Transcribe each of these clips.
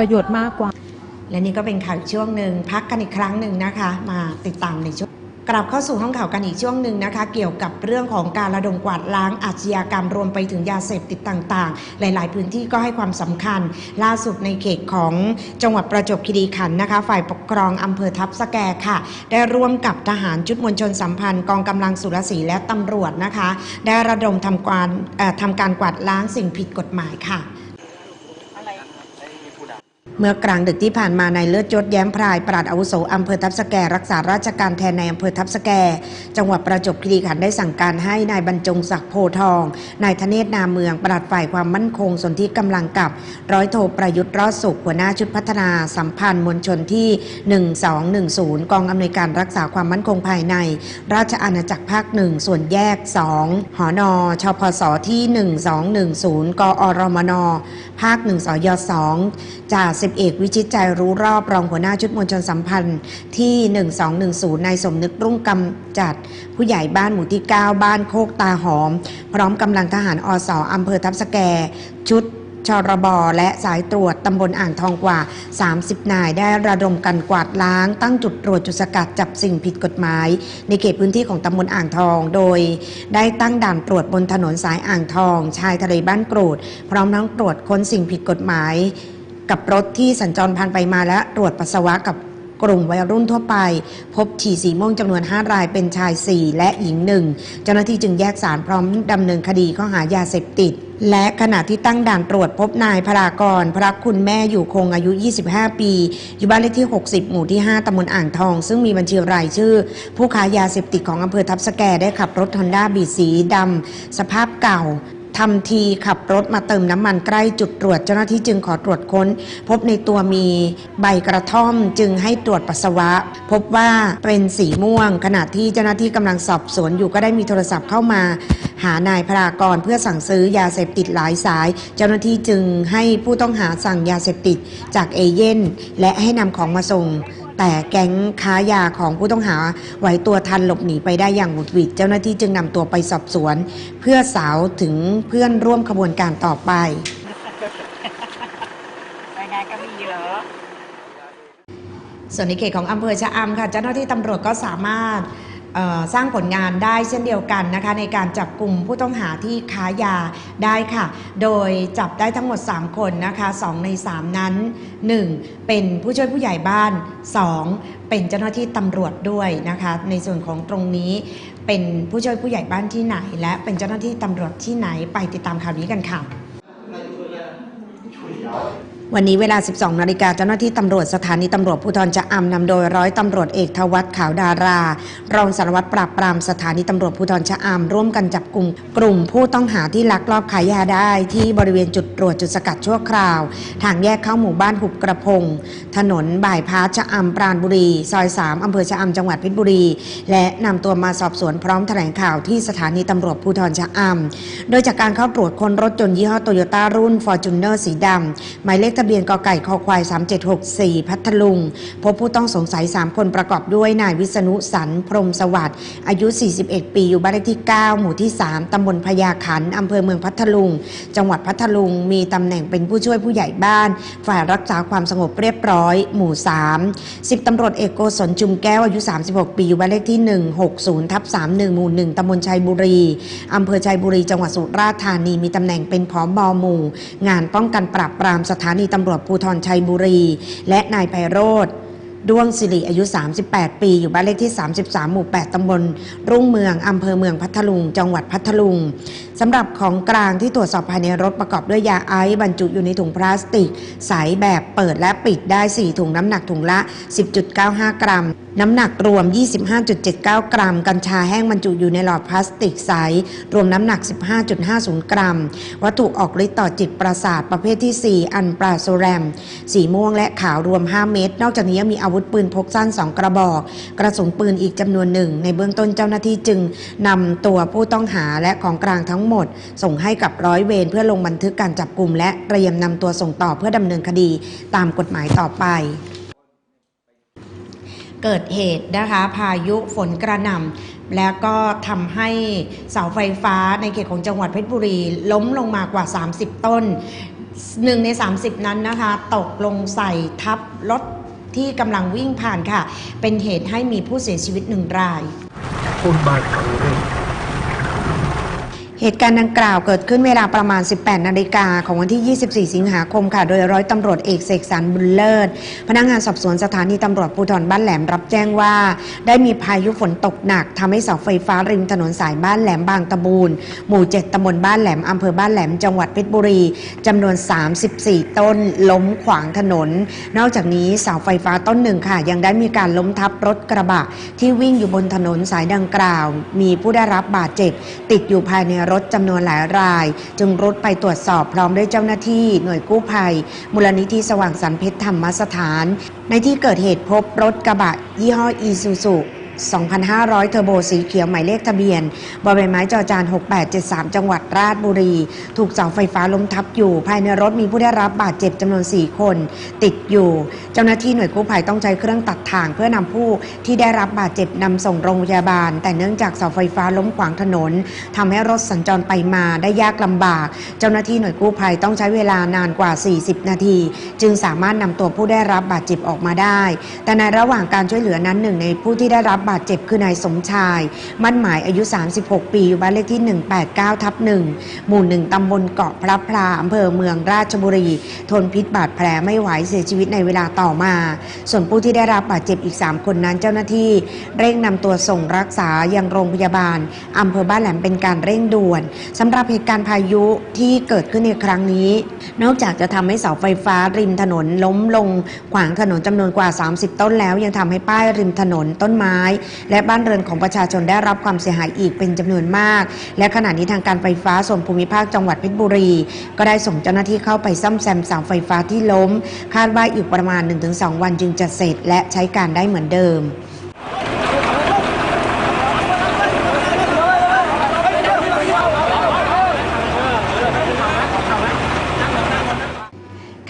ประโยชน์มากกว่า และนี่ก็เป็นข่าวช่วงหนึ่งพักกันอีกครั้งหนึ่งนะคะ มาติดตามในช่วงกลับเข้าสู่ห้องข่าวกันอีกช่วงหนึ่งนะคะ เกี่ยวกับเรื่องของการระดมกวาดล้างอาชญากรรมรวมไปถึงยาเสพติดต่างๆ หลาย ๆ พื้นที่ก็ให้ความสำคัญ ล่าสุดในเขตของจังหวัดประจวบคีรีขันธ์นะคะ ฝ่ายปกครองอำเภอทับสแกค่ะ ได้ร่วมกับทหารชุดมวลชนสัมพันธ์กองกำลังสุรศรีและตำรวจนะคะ ได้ระดมทำการทำการกวาดล้างสิ่งผิดกฎหมายค่ะ เมื่อกลางดึกที่ผ่านมานายเลือดยศแย้มพรายปราดอาวุโสอำเภอทับสแกรักษาราชการแทนในอำเภอทับสแก จังหวัดประจวบคีรีขันธ์ได้สั่งการให้นายบรรจงศักดิ์โพทอง นายธเนศนาเมืองปลัดฝ่ายความมั่นคงส่วนที่กำลังกับ ร้อยโทประยุทธ์รอดสุขหัวหน้าชุดพัฒนาสัมพันธ์มวลชนที่ 1210 กองอำนวยการรักษาความมั่นคงภายใน ราชอาณาจักรภาคหนึ่งส่วนแยก 2 หอนอชพสที่ 1210 กอรมน ภาค1สย2จ่าสิบเอกวิชิตใจรู้รอบรองหัวหน้าชุดมวลชนสัมพันธ์ที่ 1210นายสมนึกรุ่งกำจัด ผู้ใหญ่บ้านหมู่ที่ 9 บ้านโคกตาหอม พร้อมกำลังทหารอสอำเภอทับสแก ชุดชรบและสายตรวจตำบลอ่างทองกว่า 30 นายได้ระดมกันกวาดล้าง ตั้งจุดตรวจจุดสกัดจับสิ่งผิดกฎหมาย ในเขตพื้นที่ของตำบลอ่างทอง โดย ได้ตั้งด่านตรวจบนถนนสายอ่างทอง ชายทะเลบ้านกรูด พร้อมทั้งตรวจค้นสิ่งผิดกฎหมาย กับรถที่สัญจรผ่านไปมาและตรวจปัสสาวะกับกลุ่มวัยรุ่นทั่วไป พบฉี่สีม่วงจำนวน 5 รายเป็นชาย 4 และหญิง 1 เจ้าหน้าที่จึงแยกสารพร้อมดำเนินคดีข้อหายาเสพติด และขณะที่ตั้งด่านตรวจพบนายพรากร พระคุณแม่อยู่คงอายุ 25 ปี อยู่บ้านเลขที่ 60 หมู่ที่ 5ตำบลอ่างทอง ซึ่งมีบัญชีรายชื่อ ผู้ค้ายาเสพติดของอำเภอทับสแกได้ขับรถฮอนด้าบีสีดำสภาพเก่า ทำทีขับรถมาเติมน้ำมันใกล้จุดตรวจเจ้าหน้าที่จึงขอตรวจค้น พบในตัวมีใบกระท่อมจึงให้ตรวจปัสสาวะ พบว่าเป็นสีม่วง ขณะที่เจ้าหน้าที่กำลังสอบสวนอยู่ก็ได้มีโทรศัพท์เข้ามา หานายพรากรเพื่อสั่งซื้อยาเสพติดหลายสาย เจ้าหน้าที่จึงให้ผู้ต้องหาสั่งยาเสพติดจากเอเย่นและให้นำของมาส่ง แต่แก๊งค้ายาของผู้ต้องหาไหวตัวทันหลบหนีไปได้อย่างหวุดหวิดเจ้าหน้าที่จึงนำตัวไปสอบสวน เพื่อสาวถึงเพื่อนร่วมขบวนการต่อไปรายงานก็มีเยอะส่วนในเขตของอำเภอชะอำค่ะเจ้าหน้าที่ตำรวจก็สามารถเอ่อ สร้างผลงานได้เช่นเดียวกันนะคะในการจับกลุ่มผู้ต้องหาที่ค้ายาได้ค่ะ โดยจับได้ทั้งหมด 3 คนนะคะ 2 ใน 3 นั้น 1. เป็นผู้ช่วยผู้ใหญ่บ้าน 2. เป็นเจ้าหน้าที่ตำรวจด้วยนะคะ ในส่วนของตรงนี้เป็นผู้ช่วยผู้ใหญ่บ้านที่ไหน และเป็นเจ้าหน้าที่ตำรวจที่ไหนไปติดตามข่าวนี้กันค่ะ วันนี้เวลา 12 นาฬิกาเจ้าหน้าที่ตำรวจสถานีตำรวจภูธรจะอำนำโดยร้อยตำรวจเอกทวัฒขาวดารา รองสารวัตรปราบปรามสถานีตำรวจภูธรชะอำร่วมกันจับกลุ่ม กลุ่มผู้ต้องหาที่ลักลอบขายยาได้ ที่บริเวณจุดตรวจจุดสกัดชั่วคราว ทางแยกเข้าหมู่บ้านหุบกระพง ถนนบ่ายพาชะอำปราณบุรี ซอย 3อำเภอชะอำจังหวัดเพชรบุรี และนำตัวมาสอบสวนพร้อมแถลงข่าวที่สถานีตำรวจภูธรชะอำโดยจากการเข้าตรวจค้นรถยนยี่ห้อโตโยต้ารุ่น f o r t u n e r สีดำหมายเลขทะเบียนกไก่คอควาย 3764 พัทลุง พบผู้ต้องสงสัย 3 คนประกอบด้วยนายวิษณุสันพรหมสวัสดิ์อายุ 41 ปีอยู่บ้านเลขที่ 9 หมู่ที่ 3 ตำบลพญาขันอำเภอเมืองพัทลุง จังหวัดพัทลุง มีตำแหน่งเป็นผู้ช่วยผู้ใหญ่บ้าน ฝ่ายรักษาความสงบเรียบร้อย หมู่ 3 10ตำรวจเอกโกศลจุมแก้วอายุ 36 ปีอยู่บ้านเลขที่ 160 ทับ 31 หมู่ 1 ตำบลชัยบุรี อำเภอชัยบุรี จังหวัดสุราษฎร์ธานี มีตำแหน่งเป็นผอบอหมู่ งานป้องกันปราบปรามสถานีตำรวจภูธรชัยบุรี และนายไพโรธด้วงสิริอายุ 38 ปี อยู่บ้านเลขที่ 33 หมู่ 8 ตำบลรุ่งเมือง อำเภอเมืองพัทลุง จังหวัดพัทลุง สำหรับของกลางที่ตรวจสอบภายในรถประกอบด้วยยาไอซ์บรรจุอยู่ในถุงพลาสติก ใสแบบเปิดและปิดได้ 4 ถุงน้ำหนักถุงละ 10.95 กรัม น้ำหนักรวม 25.79 กรัม กัญชาแห้งบรรจุอยู่ในหลอดพลาสติกใส รวมน้ำหนัก 15.50 กรัม วัตถุออกฤทธิ์ต่อจิตประสาทประเภทที่ 4 อันปราโซแรม สีม่วงและขาวรวม 5 เม็ด นอกจากนี้ยังมีอาวุธปืนพกสั้น 2 กระบอก กระสุนปืนอีกจำนวนหนึ่ง ในเบื้องต้นเจ้าหน้าที่จึงนำตัวผู้ต้องหาและของกลางทั้งหมดส่งให้กับร้อยเวรเพื่อลงบันทึกการจับกลุ่มและเตรียมนำตัวส่งต่อเพื่อดำเนินคดีตามกฎหมายต่อไปเกิดเหตุนะคะพายุฝนกระหน่ำแล้วก็ทำให้เสาไฟฟ้าในเขตของจังหวัดเพชรบุรี ล้มลงมากว่า 30 ต้นหนึ่งใน 30 นั้นนะคะ ตกลงใส่ทับรถที่กำลังวิ่งผ่านค่ะ เป็นเหตุให้มีผู้เสียชีวิตหนึ่งรายพูดบ้านเขาเลย เหตุการณ์ดังกล่าวเกิดขึ้นเวลาประมาณ 18 นาฬิกาของวันที่ 24 สิงหาคมค่ะ โดยร้อยตำรวจเอกเสกสรรบุญเลิศ พนักงานสอบสวนสถานีตำรวจภูธรบ้านแหลมรับแจ้งว่า ได้มีพายุฝนตกหนักทำให้เสาไฟฟ้าริมถนนสายบ้านแหลมบางตะบูน หมู่ 7ตำบลบ้านแหลมอำเภอบ้านแหลมจังหวัดเพชรบุรีจำนวน 34 ต้นล้มขวางถนน นอกจากนี้เสาไฟฟ้าต้นหนึ่งค่ะ ยังได้มีการล้มทับรถกระบะ ที่วิ่งอยู่บนถนนสายดังกล่าว มีผู้ได้รับบาดเจ็บติดอยู่ภายในรถจำนวนหลายราย จึงรุดไปตรวจสอบพร้อมด้วยเจ้าหน้าที่หน่วยกู้ภัย มูลนิธิสว่างสรรเพชรธรรมสถาน ในที่เกิดเหตุพบรถกระบะยี่ห้ออีซูซู 2,500 เทอร์โบสีเขียวหมายเลขทะเบียนบใบไม้จอจาน 6873 จังหวัดราชบุรี ถูกเสาไฟฟ้าล้มทับอยู่ภายในรถมีผู้ได้รับบาดเจ็บจำนวน 4 คน ติดอยู่ เจ้าหน้าที่หน่วยกู้ภัยต้องใช้เครื่องตัดทางเพื่อนำผู้ที่ได้รับบาดเจ็บนำส่งโรงพยาบาล แต่เนื่องจากเสาไฟฟ้าล้มขวางถนนทำให้รถสัญจรไปมาได้ยากลำบาก เจ้าหน้าที่หน่วยกู้ภัยต้องใช้เวลานานกว่า 40 นาที จึงสามารถนำตัวผู้ได้รับบาดเจ็บออกมาได้ แต่ในระหว่างการช่วยเหลือนั้นหนึ่งในผู้ที่ได้รับบาดเจ็บคือนายสมชาย มั่นหมายอายุ 36 ปี อยู่บ้านเลขที่ 189 ทับ1หมู่ 1 ตำบลเกาะพระพลาอำเภอเมืองราชบุรี ทนพิษบาดแผลไม่ไหวเสียชีวิตในเวลาต่อมา ส่วนผู้ที่ได้รับบาดเจ็บอีก 3 คนนั้นเจ้าหน้าที่เร่งนำตัวส่งรักษายังโรงพยาบาลอำเภอบ้านแหลมเป็นการเร่งด่วนสำหรับเหตุการณ์พายุที่เกิดขึ้นในครั้งนี้ นอกจากจะทำให้เสาไฟฟ้าริมถนนล้มลงขวางถนนจำนวนกว่า 30 ต้นแล้วยังทำให้ป้ายริมถนนต้นไม้และบ้านเรือนของประชาชนได้รับความเสียหายอีกเป็นจำนวนมาก และขณะนี้ทางการไฟฟ้าส่วนภูมิภาคจังหวัดเพชรบุรี ก็ได้ส่งเจ้าหน้าที่เข้าไปซ่อมแซมเสาไฟฟ้าที่ล้ม คาดว่าอีกประมาณ 1-2 วันจึงจะเสร็จ และใช้การได้เหมือนเดิม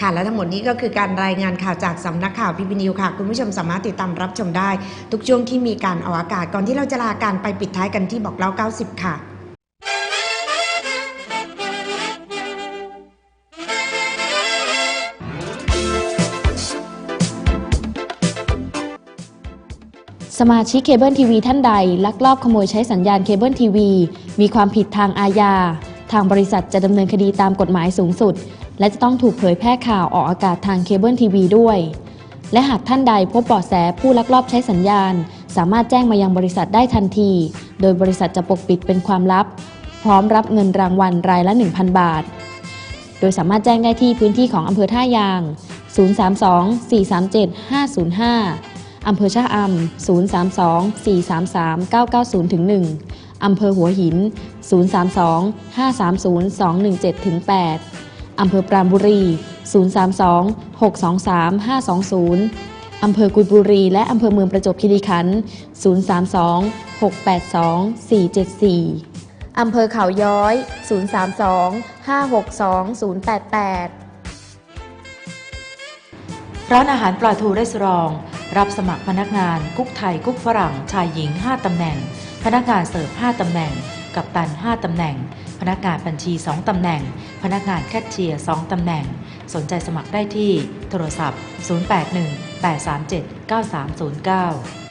ค่ะ และทั้งหมดนี้ก็คือการรายงานข่าวจากสำนักข่าวพีพีนิวค่ะ คุณผู้ชมสามารถติดตามรับชมได้ ทุกช่วงที่มีการออกอากาศก่อนที่เราจะลาการไปปิดท้ายกันที่บอกเล่า 90 ค่ะสมาชิกเคเบิลทีวีท่านใด ลักลอบขโมยใช้สัญญาณเคเบิลทีวี มีความผิดทางอาญา ทางบริษัทจะดำเนินคดีตามกฎหมายสูงสุด และจะต้องถูกเผยแพร่ข่าวออกอากาศทางเคเบิลทีวีด้วย และหากท่านใดพบเบาะแสผู้ลักลอบใช้สัญญาณ สามารถแจ้งมายังบริษัทได้ทันที โดยบริษัทจะปกปิดเป็นความลับ พร้อมรับเงินรางวัลรายละ 1,000 บาท โดยสามารถแจ้งได้ที่พื้นที่ของอำเภอท่ายาง 032 437 505อำเภอชะอำ 032 433 990ถึง1อำเภอหัวหิน 032 530 217ถึง8 อำเภอปราณบุรี 032 623 520 อำเภอกุยบุรี และอำเภอเมืองประจวบคีรีขันธ์ 032 682 474 อำเภอเขาย้อย 032 562 088 ร้านอาหารปลาทูรีสอร์ทรับสมัครพนักงานกุ๊กไทยกุ๊กฝรั่งชายหญิง 5 ตำแหน่ง พนักงานเสิร์ฟ 5 ตำแหน่ง กัปตัน 5 ตำแหน่ง พนักงานบัญชี 2 ตำแหน่ง พนักงานแคชเชียร์ 2 ตำแหน่ง สนใจสมัครได้ที่โทรศัพท์ 081 837 9309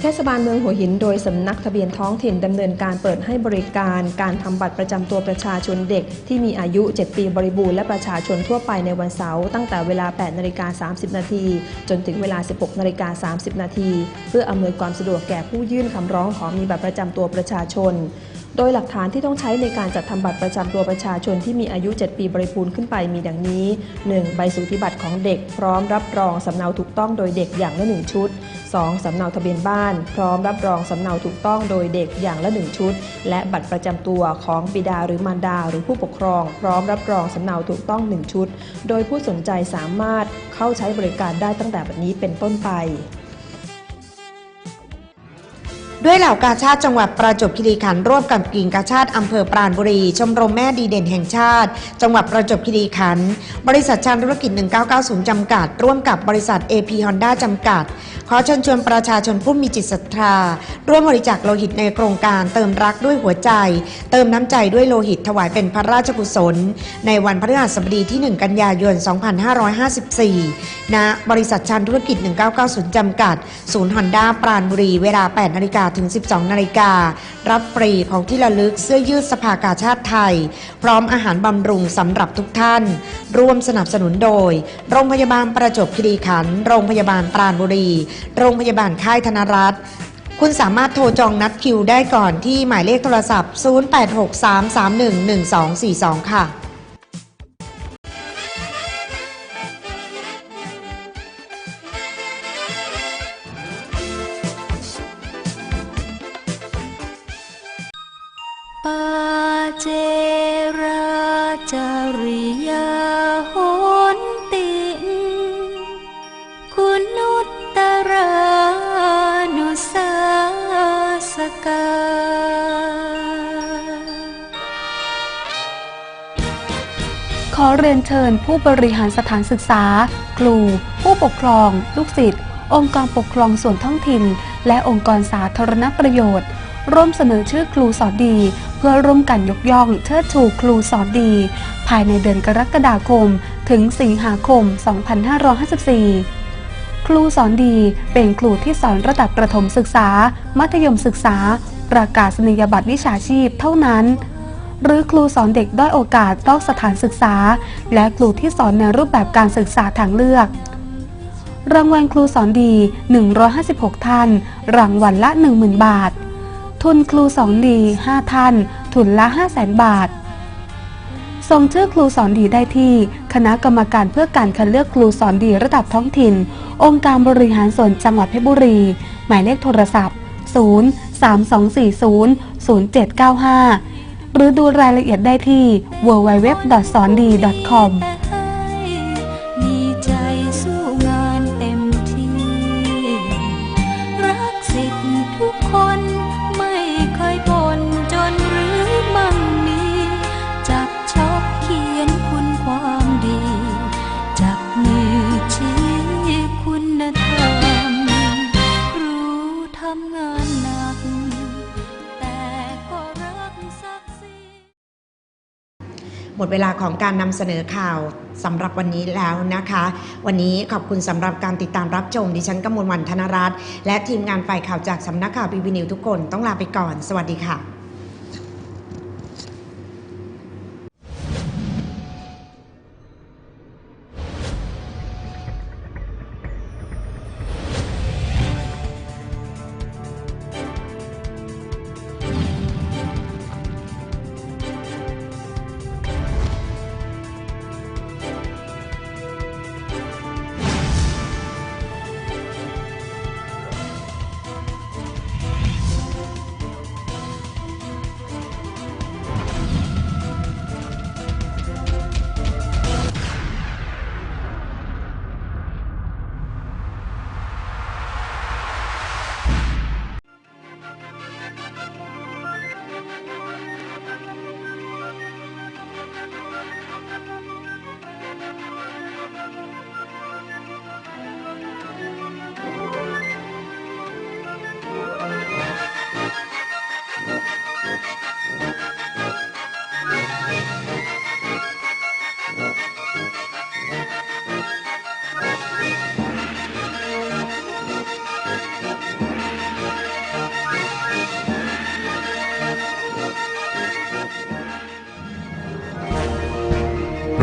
เทศบาลเมืองหัวหินโดยสำนักทะเบียนท้องถิ่นดำเนินการเปิดให้บริการการทำบัตรประจำตัวประชาชนเด็ก ที่มีอายุ 7 ปีบริบูรณ์และประชาชนทั่วไปในวันเสาร์ตั้งแต่เวลา 8 นาฬิกา 30 นาทีจนถึงเวลา 16 นาฬิกา 30 นาทีเพื่ออำนวยความสะดวกแก่ผู้ยื่นคำร้องขอมีบัตรประจำตัวประชาชน โดยหลักฐานที่ต้องใช้ในการจัดทำบัตรประจำตัวประชาชนที่มีอายุ 7 ปีบริบูรณ์ขึ้นไปมีดังนี้ 1. ใบสูติบัตรของเด็ก พร้อมรับรองสำเนาถูกต้องโดยเด็กอย่างละ1ชุด 2. สำเนาทะเบียนบ้าน พร้อมรับรองสำเนาถูกต้องโดยเด็กอย่างละ1ชุด และบัตรประจำตัวของบิดาหรือมารดาหรือผู้ปกครอง พร้อมรับรองสำเนาถูกต้อง 1 ชุด โดยผู้สนใจสามารถเข้าใช้บริการได้ตั้งแต่บัดนี้เป็นต้นไป ด้วยเหล่ากาชาติจังหวัดประจวบคีรีขันธ์ร่วมกับกิ่งกาชาติอำเภอปราณบุรี ชมรมแม่ดีเด่นแห่งชาติ จังหวัดประจวบคีรีขันธ์บริษัทชานธุรกิจ 1990 จำกัด ร่วมกับบริษัท AP Honda จำกัด ขอเชิญชวนประชาชนผู้มีจิตศรัทธา ร่วมบริจาคโลหิตในโครงการเติมรักด้วยหัวใจ เติมน้ำใจด้วยโลหิตถวายเป็นพระราชกุศล ในวันพฤหัสบดีที่ 1 กันยายน 2554 ณ บริษัทชันธุรกิจ 1990 จำกัด ศูนย์ฮอนด้าปราณบุรี เวลา 8นาฬิกาถึง 12 นาฬิกา รับฟรีของที่ระลึกเสื้อยืดสภากาชาติไทย พร้อมอาหารบำรุงสำหรับทุกท่าน ร่วมสนับสนุนโดย โรงพยาบาลประจวบคีรีขันธ์โรงพยาบาลปราณบุรี โรงพยาบาลค่ายธนรัตน์คุณสามารถโทรจองนัดคิวได้ก่อนที่หมายเลขโทรศัพท์ 0863311242 ค่ะ ปาเจราจาริยาหนติคุณุตตรานุสาสกาขอเรียนเชิญผู้บริหารสถานศึกษา ครู ผู้ปกครอง ลูกศิษย์ องค์กรปกครองส่วนท้องถิ่น และองค์กรสาธารณประโยชน์ ร่วมเสนอชื่อครูสอนดี เพื่อร่วมกันยกย่องเชิดชูครูสอนดี ภายในเดือนกรกฎาคม ถึงสิงหาคม 2554ครูสอนดีเป็นครูที่สอนระดับประถมศึกษา มัธยมศึกษา ประกาศนียบัตรวิชาชีพเท่านั้น หรือครูสอนเด็กด้อยโอกาสนอกสถานศึกษา และครูที่สอนในรูปแบบการศึกษาทางเลือก รางวัลครูสอนดี 156 ท่าน รางวัลละ 10,000 บาท ทุนครูสอนดี5ท่าน ทุนละ 500,000บาท ส่งชื่อครูสอนดีได้ที่ คณะกรรมการเพื่อการคัดเลือกครูสอนดีระดับท้องถิ่น องค์การบริหารส่วนจังหวัดเพชรบุรี หมายเลขโทรศัพท์ 0 3 2 4 0 0 7 9 5 หรือดูรายละเอียดได้ที่ www.sonder.com หมดเวลาของการนำเสนอข่าวสำหรับวันนี้แล้วนะคะ วันนี้ขอบคุณสำหรับการติดตามรับชม ดิฉันกมลวันธนรัตน์และทีมงานฝ่ายข่าวจากสำนักข่าวพีบีนิวทุกคนต้องลาไปก่อน สวัสดีค่ะ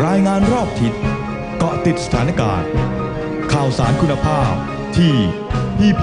รายงานรอบทิศเกาะติดสถานการณ์ ข่าวสารคุณภาพที่ PP